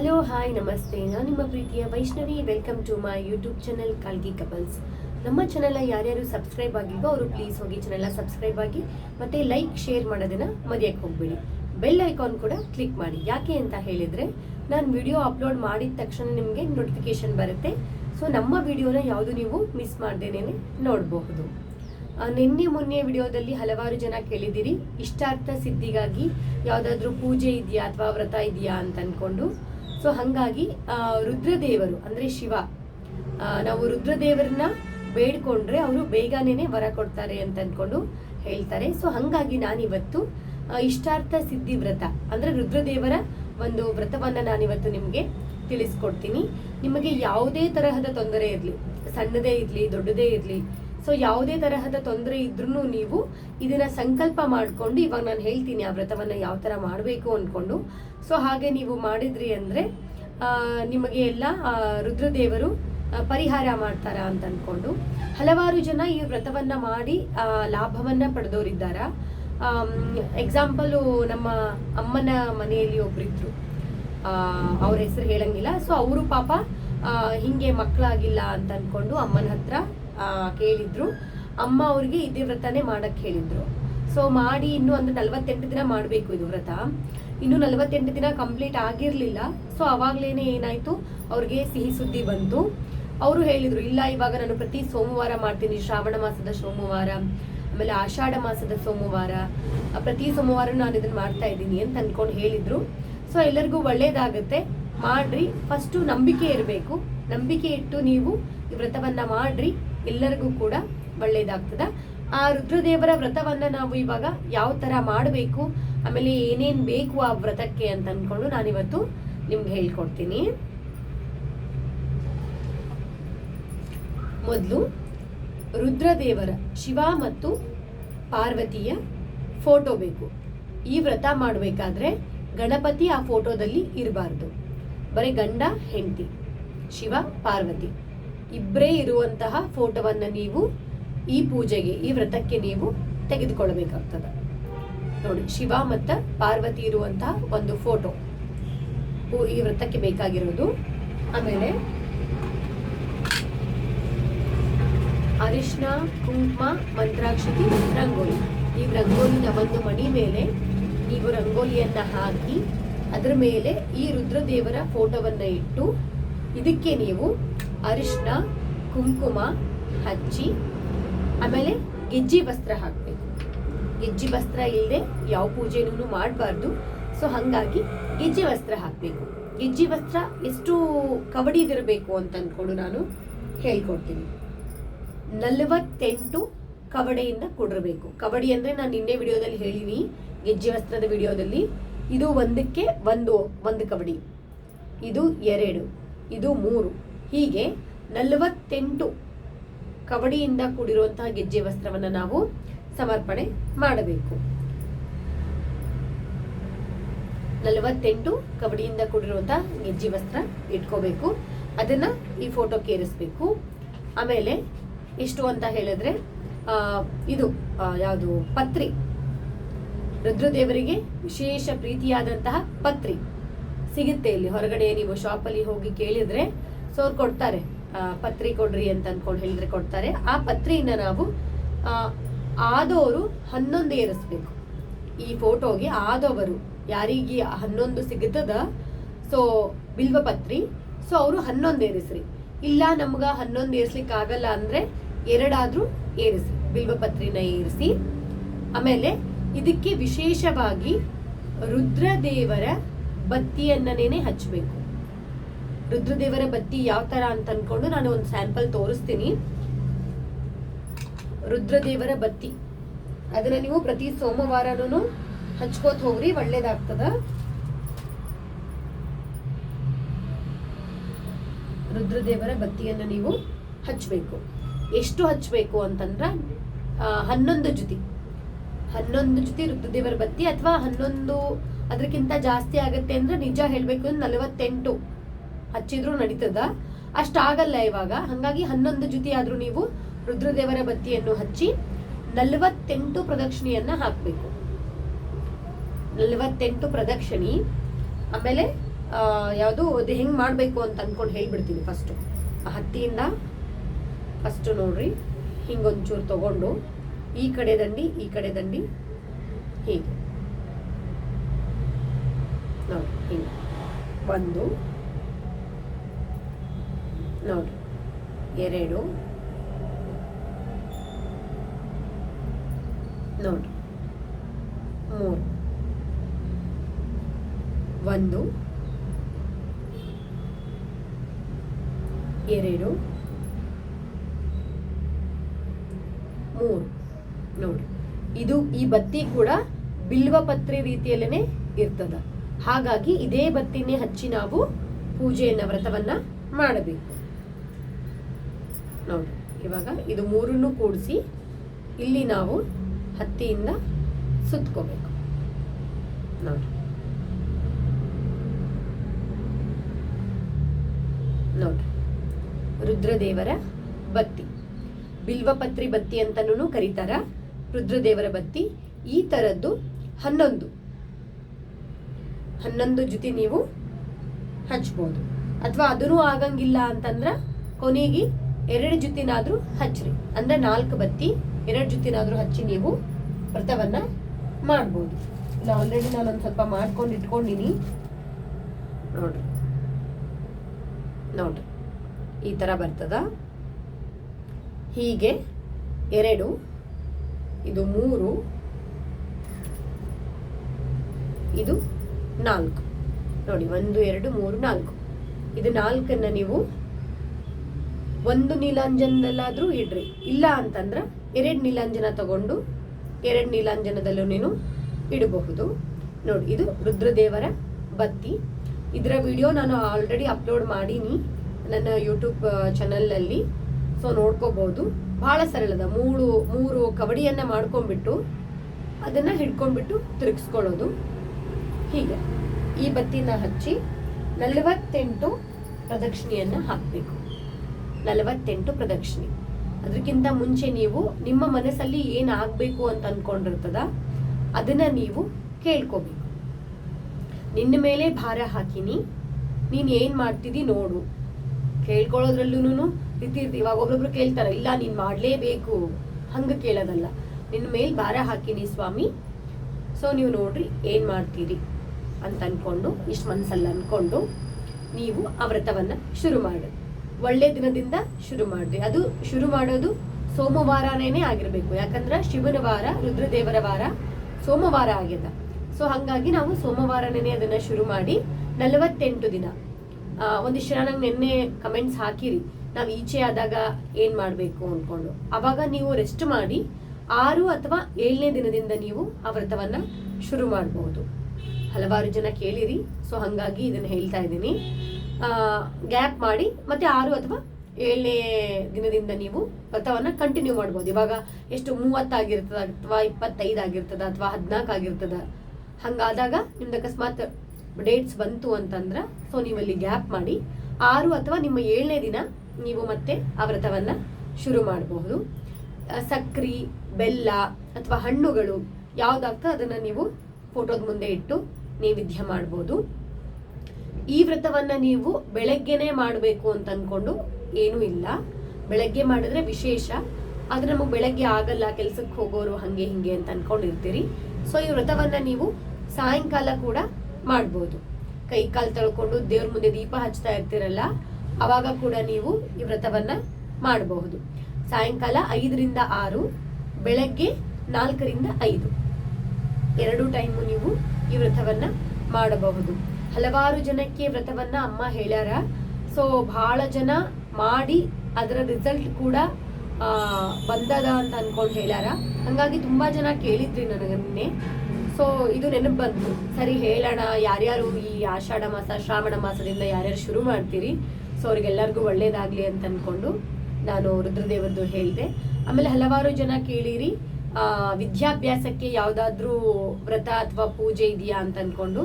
Hello, hi, ನಮಸ್ತೆ. ನಾನು ನಿಮ್ಮ ಪ್ರೀತಿಯ Vaishnavi. Welcome to my YouTube channel Kalgi couples ನಮ್ಮ ಚಾನೆಲ್ನ ಯಾರ್ಯಾರು ಸಬ್ಸ್ಕ್ರೈಬ್ ಆಗಿಲ್ವೋ ಅವರು ಪ್ಲೀಸ್ ಹೋಗಿ ಚಾನೆಲ್ನ ಸಬ್ಸ್ಕ್ರೈಬ್ ಆಗಿ, ಮತ್ತೆ ಲೈಕ್ ಶೇರ್ ಮಾಡೋದನ್ನ ಮರೆಯಕ್ಕೆ ಹೋಗಬೇಡಿ. ಬೆಲ್ ಐಕಾನ್ ಕೂಡ ಕ್ಲಿಕ್ ಮಾಡಿ. ಯಾಕೆ ಅಂತ ಹೇಳಿದ್ರೆ, ನಾನು ವಿಡಿಯೋ ಅಪ್ಲೋಡ್ ಮಾಡಿದ ತಕ್ಷಣ ನಿಮಗೆ ನೋಟಿಫಿಕೇಶನ್ ಬರುತ್ತೆ. ಸೊ ನಮ್ಮ ವಿಡಿಯೋನ ಯಾವುದು ನೀವು ಮಿಸ್ ಮಾಡ್ದೇನೆ ನೋಡಬಹುದು. ನಿನ್ನೆ ಮೊನ್ನೆ ವಿಡಿಯೋದಲ್ಲಿ ಹಲವಾರು ಜನ ಕೇಳಿದಿರಿ ಇಷ್ಟಾರ್ಥ ಸಿದ್ಧಿಗಾಗಿ ಯಾವುದಾದ್ರೂ ಪೂಜೆ ಇದೆಯಾ ಅಥವಾ ವ್ರತ ಇದೆಯಾ ಅಂತ ಅನ್ಕೊಂಡು. ಸೊ ಹಾಗಾಗಿ ರುದ್ರದೇವರು, ಅಂದ್ರೆ ಶಿವ ನಾವು ರುದ್ರದೇವರನ್ನ ಬೇಡ್ಕೊಂಡ್ರೆ ಅವರು ಬೇಗನೆ ವರ ಕೊಡ್ತಾರೆ ಅಂತ ಅನ್ಕೊಂಡು ಹೇಳ್ತಾರೆ. ಸೊ ಹಾಗಾಗಿ ನಾನಿವತ್ತು ಇಷ್ಟಾರ್ಥ ಸಿದ್ಧಿ ವ್ರತ, ಅಂದ್ರೆ ರುದ್ರದೇವರ ಒಂದು ವ್ರತವನ್ನ ನಾನಿವತ್ತು ನಿಮಗೆ ತಿಳಿಸ್ಕೊಡ್ತೀನಿ. ನಿಮಗೆ ಯಾವುದೇ ತರಹದ ತೊಂದರೆ ಇರಲಿ, ಸಣ್ಣದೇ ಇರಲಿ, ದೊಡ್ಡದೇ ಇರಲಿ ಸೊ ಯಾವುದೇ ತರಹದ ತೊಂದರೆ ಇದ್ರೂ ನೀವು ಇದನ್ನ ಸಂಕಲ್ಪ ಮಾಡ್ಕೊಂಡು, ಇವಾಗ ನಾನು ಹೇಳ್ತೀನಿ ಆ ವ್ರತವನ್ನ ಯಾವ ತರ ಮಾಡಬೇಕು ಅನ್ಕೊಂಡು. ಸೊ ಹಾಗೆ ನೀವು ಮಾಡಿದ್ರಿ ಅಂದ್ರೆ ನಿಮಗೆ ಎಲ್ಲ ರುದ್ರದೇವರು ಪರಿಹಾರ ಮಾಡ್ತಾರ ಅಂತ ಅಂದ್ಕೊಂಡು ಹಲವಾರು ಜನ ಈ ವ್ರತವನ್ನ ಮಾಡಿ ಲಾಭವನ್ನು ಪಡೆದವರಿದ್ದಾರ. ಎಕ್ಸಾಂಪಲು ನಮ್ಮ ಅಮ್ಮನ ಮನೆಯಲ್ಲಿ ಒಬ್ರಿದ್ರು. ಅವ್ರ ಹೆಸರು ಹೇಳಂಗಿಲ್ಲ. ಸೊ ಅವರು ಪಾಪ ಹಿಂಗೆ ಮಕ್ಕಳಾಗಿಲ್ಲ ಅಂತ ಅನ್ಕೊಂಡು ಅಮ್ಮನ ಹತ್ರ ಕೇಳಿದ್ರು. ಅಮ್ಮ ಅವ್ರಿಗೆ ಇದೇ ವ್ರತನೇ ಮಾಡಕ್ ಹೇಳಿದ್ರು. ಸೊ ಮಾಡಿ ಇನ್ನು ಒಂದು ನಲ್ವತ್ತೆಂಟು ದಿನ ಮಾಡಬೇಕು ಇದು ವ್ರತ. ಇನ್ನು ನಲವತ್ತೆಂಟು ದಿನ ಕಂಪ್ಲೀಟ್ ಆಗಿರ್ಲಿಲ್ಲ. ಸೊ ಅವಾಗ್ಲೇನೆ ಏನಾಯ್ತು? ಅವ್ರಿಗೆ ಸಿಹಿ ಸುದ್ದಿ ಬಂತು. ಅವರು ಹೇಳಿದ್ರು, ಇಲ್ಲ, ಇವಾಗ ನಾನು ಪ್ರತಿ ಸೋಮವಾರ ಮಾಡ್ತೀನಿ. ಶ್ರಾವಣ ಮಾಸದ ಸೋಮವಾರ, ಆಮೇಲೆ ಆಷಾಢ ಮಾಸದ ಸೋಮವಾರ. ಪ್ರತಿ ಸೋಮವಾರ ನಾನು ಇದನ್ನ ಮಾಡ್ತಾ ಇದ್ದೀನಿ ಅಂತ ಅನ್ಕೊಂಡು ಹೇಳಿದ್ರು. ಸೊ ಎಲ್ಲರಿಗೂ ಒಳ್ಳೇದಾಗತ್ತೆ. ಮಾಡ್ರಿ. ಫಸ್ಟು ನಂಬಿಕೆ ಇರಬೇಕು. ನಂಬಿಕೆ ಇಟ್ಟು ನೀವು ಈ ವ್ರತವನ್ನ ಮಾಡ್ರಿ. ಎಲ್ಲರಿಗೂ ಕೂಡ ಒಳ್ಳೇದಾಗ್ತದ. ಆ ರುದ್ರದೇವರ ವ್ರತವನ್ನ ನಾವು ಇವಾಗ ಯಾವ ತರ ಮಾಡಬೇಕು, ಆಮೇಲೆ ಏನೇನ್ ಬೇಕು ಆ ವ್ರತಕ್ಕೆ ಅಂತ ಅನ್ಕೊಂಡು ನಾನಿವತ್ತು ನಿಮ್ಗೆ ಹೇಳ್ಕೊಡ್ತೀನಿ. ಮೊದಲು ರುದ್ರದೇವರ ಶಿವ ಮತ್ತು ಪಾರ್ವತಿಯ ಫೋಟೋ ಬೇಕು. ಈ ವ್ರತ ಮಾಡಬೇಕಾದ್ರೆ ಗಣಪತಿ ಆ ಫೋಟೋದಲ್ಲಿ ಇರಬಾರ್ದು. ಬರೀ ಗಂಡ, ಹೆಂಡತಿ, ಶಿವ, ಪಾರ್ವತಿ. ಇಬ್ಬರೇ ಇರುವಂತಹ ಫೋಟೋವನ್ನ ನೀವು ಈ ಪೂಜೆಗೆ, ಈ ವ್ರತಕ್ಕೆ ನೀವು ತೆಗೆದುಕೊಳ್ಳಬೇಕಾಗ್ತದೆ. ನೋಡಿ, ಶಿವ ಮತ್ತು ಪಾರ್ವತಿ ಇರುವಂತಹ ಒಂದು ಫೋಟೋ. ಈ ವ್ರತಕ್ಕೆ ಬೇಕಾಗಿರೋದು ಆಮೇಲೆ ಅರಿಶಿನ ಕುಂಕುಮ, ಮಂತ್ರಾಕ್ಷತಿ, ರಂಗೋಲಿ. ಈ ರಂಗೋಲಿನ ಒಂದು ಮಣಿ ಮೇಲೆ ನೀವು ರಂಗೋಲಿಯನ್ನ ಹಾಕಿ, ಅದರ ಮೇಲೆ ಈ ರುದ್ರದೇವರ ಫೋಟೋವನ್ನ ಇಟ್ಟು, ಇದಕ್ಕೆ ನೀವು ಅರಿಶಿನ ಕುಂಕುಮ, ಹಚ್ಚಿ, ಆಮೇಲೆ ಗೆಜ್ಜಿ ವಸ್ತ್ರ ಹಾಕಬೇಕು. ಗೆಜ್ಜಿ ವಸ್ತ್ರ ಇಲ್ಲದೆ ಯಾವ ಪೂಜೆನೂ ಮಾಡಬಾರ್ದು. ಸೊ ಹಾಗಾಗಿ ಗೆಜ್ಜಿ ವಸ್ತ್ರ ಹಾಕಬೇಕು. ಗೆಜ್ಜಿ ವಸ್ತ್ರ ಎಷ್ಟು ಕವಡಿದಿರಬೇಕು ಅಂತ ಅಂದ್ಕೊಂಡು ನಾನು ಹೇಳ್ಕೊಡ್ತೀನಿ. ನಲವತ್ತೆಂಟು ಕವಡೆಯಿಂದ ಕೂಡಿರಬೇಕು. ಕಬಡ್ಡಿ ಅಂದ್ರೆ ನಾನು ನಿನ್ನೆ ವಿಡಿಯೋದಲ್ಲಿ ಹೇಳಿನಿ, ಗೆಜ್ಜೆ ವಸ್ತ್ರದ ವಿಡಿಯೋದಲ್ಲಿ. ಇದು ಒಂದಕ್ಕೆ ಒಂದು ಒಂದು ಕಬಡ್ಡಿ ಇದು ಎರಡು, ಇದು ಮೂರು. ಹೀಗೆ ನಲವತ್ತೆಂಟು ಕಬಡಿಯಿಂದ ಕೂಡಿರುವಂತಹ ಗೆಜ್ಜೆ ವಸ್ತ್ರವನ್ನ ನಾವು ಸಮರ್ಪಣೆ ಮಾಡಬೇಕು. ನಲವತ್ತೆಂಟು ಕಬಡಿಯಿಂದ ಕೂಡಿರುವಂತಹ ಗೆಜ್ಜೆ ವಸ್ತ್ರ ಇಟ್ಕೋಬೇಕು. ಅದನ್ನ ಈ ಫೋಟೋಕ್ಕೆ ಕೇರಿಸ್ಬೇಕು ಆಮೇಲೆ ಎಷ್ಟು ಅಂತ ಹೇಳಿದ್ರೆ ಇದು ಯಾವುದು, ಪತ್ರಿ. ರುದ್ರದೇವರಿಗೆ ವಿಶೇಷ ಪ್ರೀತಿಯಾದಂತಹ ಪತ್ರಿ. ಸಿಗುತ್ತೆ ಇಲ್ಲಿ ಹೊರಗಡೆ ನೀವು ಶಾಪಲ್ಲಿ ಹೋಗಿ ಕೇಳಿದ್ರೆ ಸೊ ಅವ್ರು ಕೊಡ್ತಾರೆ. ಪತ್ರಿ ಕೊಡ್ರಿ ಅಂತ ಅನ್ಕೊಂಡು ಹೇಳಿದ್ರೆ ಕೊಡ್ತಾರೆ. ಆ ಪತ್ರಿಯನ್ನ ನಾವು ಆ, ಆದವರು ಹನ್ನೊಂದು ಏರಿಸ್ಬೇಕು ಈ ಫೋಟೋಗೆ ಆದವರು ಯಾರಿಗೆ ಹನ್ನೊಂದು ಸಿಗುತ್ತದ ಸೊ ಬಿಲ್ವಪತ್ರಿ ಸೊ ಅವರು ಹನ್ನೊಂದು ಏರಿಸ್ರಿ ಇಲ್ಲ ನಮ್ಗೆ ಹನ್ನೊಂದು ಏರಿಸ್ಲಿಕ್ಕೆ ಆಗಲ್ಲ ಅಂದ್ರೆ ಎರಡಾದ್ರೂ ಏರಿಸಿ ಬಿಲ್ವಪತ್ರಿನ ಏರಿಸಿ. ಆಮೇಲೆ ಇದಕ್ಕೆ ವಿಶೇಷವಾಗಿ ರುದ್ರದೇವರ ಬತ್ತಿಯನ್ನೇನೆ ಹಚ್ಚಬೇಕು ರುದ್ರದೇವರ ಬತ್ತಿ ಯಾವ ತರ ಅಂತ ಅನ್ಕೊಂಡು ನಾನು ಒಂದು ಸ್ಯಾಂಪಲ್ ತೋರಿಸ್ತೀನಿ. ರುದ್ರದೇವರ ಬತ್ತಿ. ಅದನ್ನ ನೀವು ಪ್ರತಿ ಸೋಮವಾರನೂ ಹಚ್ಕೋತ ಹೋಗ್ರಿ, ಒಳ್ಳೇದಾಗ್ತದ. ರುದ್ರದೇವರ ಬತ್ತಿಯನ್ನ ನೀವು ಹಚ್ಚಬೇಕು ಎಷ್ಟು ಹಚ್ಚಬೇಕು ಅಂತಂದ್ರ ಹನ್ನೊಂದು ಜೊತೆ. ಹನ್ನೊಂದು ಜೊತೆ ರುದ್ರದೇವರ ಬತ್ತಿ ಅಥವಾ ಹನ್ನೊಂದು, ಅದಕ್ಕಿಂತ ಜಾಸ್ತಿ ಆಗುತ್ತೆ ಅಂದ್ರೆ ನಿಜ ಹೇಳ್ಬೇಕು, ನಲವತ್ತೆಂಟು. ಹಚ್ಚಿದ್ರು ನಡೀತದ. ಅಷ್ಟಾಗಲ್ಲ ಇವಾಗ. ಹಂಗಾಗಿ ಹನ್ನೊಂದು ಜೊತೆ ಆದ್ರೂ ನೀವು ರುದ್ರದೇವರ ಬತ್ತಿಯನ್ನು ಹಚ್ಚಿ ನಲವತ್ತೆಂಟು ಪ್ರದಕ್ಷಿಣೆಯನ್ನ ಹಾಕ್ಬೇಕು. ನಲವತ್ತೆಂಟು ಪ್ರದಕ್ಷಿಣಿ. ಆಮೇಲೆ ಯಾವುದು ಅದು ಹೆಂಗೆ ಮಾಡಬೇಕು ಅಂತ ಅಂದ್ಕೊಂಡು ಹೇಳ್ಬಿಡ್ತೀನಿ ಫಸ್ಟು ಆ ಹತ್ತಿಯಿಂದ ಫಸ್ಟು ನೋಡ್ರಿ. ಹಿಂಗೊಂಚೂರು ತಗೊಂಡು, ಈ ಕಡೆ ದಂಡಿ, ಈ ಕಡೆ ದಂಡಿ, ಹೀಗೆ. ನೋಡಿ ಹಿಂಗೆ. ಒಂದು ನೋಡಿ ಎರಡು ನೋಡಿ ಮೂರು ಒಂದು ಎರಡು ಮೂರು ನೋಡಿ ಇದು ಈ ಬತ್ತಿ ಕೂಡ ಬಿಲ್ವ ಪತ್ರೆ ರೀತಿಯಲ್ಲೇನೆ ಇರ್ತದ. ಹಾಗಾಗಿ ಇದೇ ಬತ್ತಿನೇ ಹಚ್ಚಿ ನಾವು ಪೂಜೆಯನ್ನ ವ್ರತವನ್ನ ಮಾಡಬೇಕು. ನೋಡಿ, ಇವಾಗ ಇದು ಮೂರನ್ನು ಕೂಡಿಸಿ ಇಲ್ಲಿ ನಾವು ಹತ್ತಿಯಿಂದ ಸುತ್ತಕೋಬೇಕು ನೋಡಿ. ನೋಡಿ. ರುದ್ರದೇವರ ಬತ್ತಿ. ಬಿಲ್ವಪತ್ರಿ ಬತ್ತಿ ಅಂತನೂ ಕರೀತಾರ. ರುದ್ರದೇವರ ಬತ್ತಿ ಈ ತರದ್ದು ಹನ್ನೊಂದು. ಹನ್ನೊಂದು ಜೊತೆ ನೀವು ಹಚ್ಬೋದು. ಅಥವಾ ಅದೂ ಆಗಂಗಿಲ್ಲ ಅಂತಂದ್ರೆ ಕೊನೆಗೆ ಎರಡು ಜುತ್ತಿನಾದರೂ ಹಚ್ಚಿರಿ ಅಂದ್ರೆ ನಾಲ್ಕು ಬತ್ತಿ, ಎರಡು ಜುತ್ತಿನಾದರೂ ಹಚ್ಚಿ ನೀವು ವ್ರತವನ್ನ ಮಾಡ್ಬೋದು. ಇಲ್ಲ ಆಲ್ರೆಡಿ ನಾನು ಸ್ವಲ್ಪ ಮಾಡ್ಕೊಂಡು ಇಟ್ಕೊಂಡಿನಿ. ನೋಡ್ರಿ. ನೋಡ್ರಿ. ಈ ತರ ಬರ್ತದ. ಹೀಗೆ ಎರಡು, ಇದು ಮೂರು, ಇದು ನಾಲ್ಕು. ನೋಡಿ, ಒಂದು, ಎರಡು, ಮೂರು, ನಾಲ್ಕು. ಇದು ನಾಲ್ಕನ್ನ ನೀವು ಒಂದು ನೀಲಾಂಜನದಲ್ಲಾದರೂ ಇಡ್ರಿ. ಇಲ್ಲ ಅಂತಂದ್ರೆ ಎರಡು ನೀಲಾಂಜನ ತಗೊಂಡು ಎರಡು ನೀಲಾಂಜನದಲ್ಲೂ ನೀನು ಇಡಬಹುದು. ನೋಡಿ, ಇದು ರುದ್ರದೇವರ ಬತ್ತಿ. ಇದರ ವಿಡಿಯೋ ನಾನು ಆಲ್ರೆಡಿ ಅಪ್ಲೋಡ್ ಮಾಡೀನಿ ನನ್ನ ಯೂಟ್ಯೂಬ್ ಚಾನಲ್ನಲ್ಲಿ ಸೊ ನೋಡ್ಕೋಬಹುದು. ಬಹಳ ಸರಳದ ಮೂರು ಮೂರು ಕಬಡಿಯನ್ನು ಮಾಡ್ಕೊಂಡ್ಬಿಟ್ಟು ಅದನ್ನ ಹಿಡ್ಕೊಂಡ್ಬಿಟ್ಟು ತಿರುಗಿಸ್ಕೊಳ್ಳೋದು. ಹೀಗೆ. ಈ ಬತ್ತಿನ ಹಚ್ಚಿ ನಲವತ್ತೆಂಟು ಪ್ರದಕ್ಷಿಣೆಯನ್ನ ಹಾಕಬೇಕು. ನಲವತ್ತೆಂಟು ಪ್ರದಕ್ಷಿಣೆ. ಅದಕ್ಕಿಂತ ಮುಂಚೆ ನೀವು ನಿಮ್ಮ ಮನಸ್ಸಲ್ಲಿ ಏನ್ ಆಗ್ಬೇಕು ಅಂತ ಅನ್ಕೊಂಡಿರ್ತದ, ಅದನ್ನ ನೀವು ಕೇಳ್ಕೊಬೇಕು. ನಿನ್ನ ಮೇಲೆ ಭಾರ ಹಾಕಿನಿ, ನೀನು ಏನು ಮಾಡ್ತಿದಿ ನೋಡು. ಕೇಳ್ಕೊಳ್ಳೋದ್ರಲ್ಲೂ ರೀತಿ ಇವಾಗ ಒಬ್ಬೊಬ್ರು ಕೇಳ್ತಾರ, ಇಲ್ಲ ನೀನು ಮಾಡಲೇಬೇಕು. ಹಂಗೆ ಕೇಳೋದಲ್ಲ. ನಿನ್ನ ಮೇಲೆ ಭಾರ ಹಾಕಿನಿ ಸ್ವಾಮಿ, ಸೊ ನೀವು ನೋಡ್ರಿ ಏನು ಮಾಡ್ತೀರಿ ಅಂತ ಅನ್ಕೊಂಡು, ಇಷ್ಟು ಮನಸ್ಸಲ್ಲಿ ಅನ್ಕೊಂಡು, ನೀವು ಆ ವ್ರತವನ್ನು ಶುರು ಮಾಡಿ. ಒಳ್ಳೆ ದಿನದಿಂದ ಶುರು ಮಾಡ್ರಿ ಅದು ಶುರು ಮಾಡೋದು ಸೋಮವಾರನೇ ಆಗಿರ್ಬೇಕು. ಯಾಕಂದ್ರ ಶಿವನ ವಾರ, ರುದ್ರದೇವರ ವಾರ ಸೋಮವಾರ ಆಗ್ಯದ. ಸೊ ಹಂಗಾಗಿ ನಾವು ಸೋಮವಾರನೇ ಅದನ್ನ ಶುರು ಮಾಡಿ ನಲವತ್ತೆಂಟು ದಿನ. ಒಂದಿಷ್ಟು ಜನ ನಂಗೆ ನಿನ್ನೆ ಕಮೆಂಟ್ಸ್ ಹಾಕಿರಿ. ನಾವು ಈಚೆ ಆದಾಗ ಏನ್ ಮಾಡ್ಬೇಕು ಅನ್ಕೊಂಡು. ಅವಾಗ ನೀವು ರೆಸ್ಟ್ ಮಾಡಿ ಆರು ಅಥವಾ ಏಳನೇ ದಿನದಿಂದ ನೀವು ಆ ವ್ರತವನ್ನ ಶುರು ಮಾಡಬಹುದು ಹಲವಾರು ಜನ ಕೇಳಿರಿ. ಸೊ ಹಂಗಾಗಿ ಇದನ್ನ ಹೇಳ್ತಾ ಇದ್ದೀನಿ. ಗ್ಯಾಪ್ ಮಾಡಿ ಮತ್ತೆ ಆರು ಅಥವಾ ಏಳನೇ ದಿನದಿಂದ ನೀವು ವ್ರತವನ್ನ ಕಂಟಿನ್ಯೂ ಮಾಡ್ಬೋದು. ಇವಾಗ ಎಷ್ಟು ಮೂವತ್ತಾಗಿರ್ತದ ಅಥವಾ ಇಪ್ಪತ್ತೈದು ಆಗಿರ್ತದ ಅಥವಾ ಹದಿನಾಲ್ಕು ಆಗಿರ್ತದ, ಹಂಗಾದಾಗ ನಿಮ್ದು ಅಕಸ್ಮಾತ್ ಡೇಟ್ಸ್ ಬಂತು ಅಂತಂದ್ರ ಸೊ ನೀವಲ್ಲಿ ಗ್ಯಾಪ್ ಮಾಡಿ ಆರು ಅಥವಾ ನಿಮ್ಮ ಏಳನೇ ದಿನ ನೀವು ಮತ್ತೆ ಆ ವ್ರತವನ್ನ ಶುರು ಮಾಡಬಹುದು. ಸಕ್ರಿ, ಬೆಲ್ಲ ಅಥವಾ ಹಣ್ಣುಗಳು ಯಾವ್ದಾಗ್ತದೆ ಅದನ್ನ ನೀವು ಫೋಟೋದ ಮುಂದೆ ಇಟ್ಟು ನೈವೇದ್ಯ ಮಾಡ್ಬೋದು. ಈ ವ್ರತವನ್ನ ನೀವು ಬೆಳಗ್ಗೆನೆ ಮಾಡಬೇಕು ಅಂತ ಅನ್ಕೊಂಡು ಏನೂ ಇಲ್ಲ. ಬೆಳಗ್ಗೆ ಮಾಡಿದ್ರೆ ವಿಶೇಷ. ಆದ್ರೆ ನಮಗೆ ಬೆಳಗ್ಗೆ ಆಗಲ್ಲ ಕೆಲ್ಸಕ್ಕೆ ಹೋಗೋರು ಹಂಗೆ ಹಿಂಗೆ ಅಂತ ಅನ್ಕೊಂಡಿರ್ತೀರಿ. ಸೊ ಈ ವ್ರತವನ್ನ ನೀವು ಸಾಯಂಕಾಲ ಕೂಡ ಮಾಡ್ಬೋದು. ಕೈ ಕಾಲು ತಳ್ಕೊಂಡು ದೇವ್ರ ಮುಂದೆ ದೀಪ ಹಚ್ತಾ ಇರ್ತೀರಲ್ಲ, ಅವಾಗ ಕೂಡ ನೀವು ಈ ವ್ರತವನ್ನ ಮಾಡಬಹುದು. ಸಾಯಂಕಾಲ ಐದರಿಂದ ಆರು, ಬೆಳಗ್ಗೆ ನಾಲ್ಕರಿಂದ ಐದು. ಎರಡು ಟೈಮು ನೀವು ಈ ವ್ರತವನ್ನ ಮಾಡಬಹುದು. ಹಲವಾರು ಜನಕ್ಕೆ ವ್ರತವನ್ನ ಅಮ್ಮ ಹೇಳ್ಯಾರ. ಸೊ ಬಹಳ ಜನ ಮಾಡಿ ಅದರ ರಿಸಲ್ಟ್ ಕೂಡ ಬಂದದ ಅಂತ ಅನ್ಕೊಂಡು ಹೇಳ್ಯಾರ. ಹಂಗಾಗಿ ತುಂಬಾ ಜನ ಕೇಳಿದ್ರಿ ನನಗನ್ನೇ ಸೊ ಇದು ನೆನಪು ಬಂತು. ಸರಿ, ಹೇಳೋಣ, ಯಾರ್ಯಾರು ಈ ಆಷಾಢ ಮಾಸ, ಶ್ರಾವಣ ಮಾಸದಿಂದ ಯಾರ್ಯಾರು ಶುರು ಮಾಡ್ತೀರಿ? ಸೊ ಅವ್ರಿಗೆಲ್ಲರಿಗೂ ಒಳ್ಳೇದಾಗ್ಲಿ ಅಂತ ಅನ್ಕೊಂಡು ನಾನು ರುದ್ರದೇವರದ್ದು ಹೇಳಿದೆ. ಆಮೇಲೆ ಹಲವಾರು ಜನ ಕೇಳಿರಿ. ವಿದ್ಯಾಭ್ಯಾಸಕ್ಕೆ ಯಾವುದಾದ್ರೂ ವ್ರತ ಅಥವಾ ಪೂಜೆ ಇದೆಯಾ ಅಂತ ಅಂದ್ಕೊಂಡು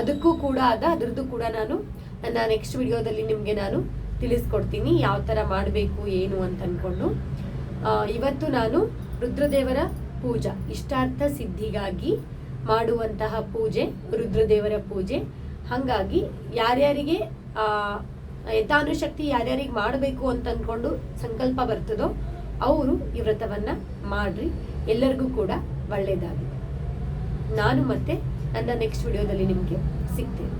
ಅದಕ್ಕೂ ಕೂಡ ಅದ, ಅದರದ್ದು ಕೂಡ ನಾನು ನನ್ನ ನೆಕ್ಸ್ಟ್ ವಿಡಿಯೋದಲ್ಲಿ ನಿಮಗೆ ನಾನು ತಿಳಿಸ್ಕೊಡ್ತೀನಿ ಯಾವ ತರ ಮಾಡಬೇಕು, ಏನು ಅಂತ ಅಂದ್ಕೊಂಡು ಇವತ್ತು ನಾನು ರುದ್ರದೇವರ ಪೂಜಾ, ಇಷ್ಟಾರ್ಥ ಸಿದ್ಧಿಗಾಗಿ ಮಾಡುವಂತಹ ಪೂಜೆ, ರುದ್ರದೇವರ ಪೂಜೆ. ಹಾಗಾಗಿ ಯಾರ್ಯಾರಿಗೆ ಯಥಾನುಶಕ್ತಿ ಯಾರ್ಯಾರಿಗೆ ಮಾಡಬೇಕು ಅಂತ ಅಂದ್ಕೊಂಡು ಸಂಕಲ್ಪ ಬರ್ತದೋ, ಅವರು ಈ ವ್ರತವನ್ನ ಮಾಡ್ರಿ. ಎಲ್ಲರಿಗೂ ಕೂಡ ಒಳ್ಳೆಯದಾಗಿದೆ ನಾನು ಮತ್ತೆ ನನ್ನ ನೆಕ್ಸ್ಟ್ ವಿಡಿಯೋದಲ್ಲಿ ನಿಮಗೆ ಸಿಗ್ತೇನೆ.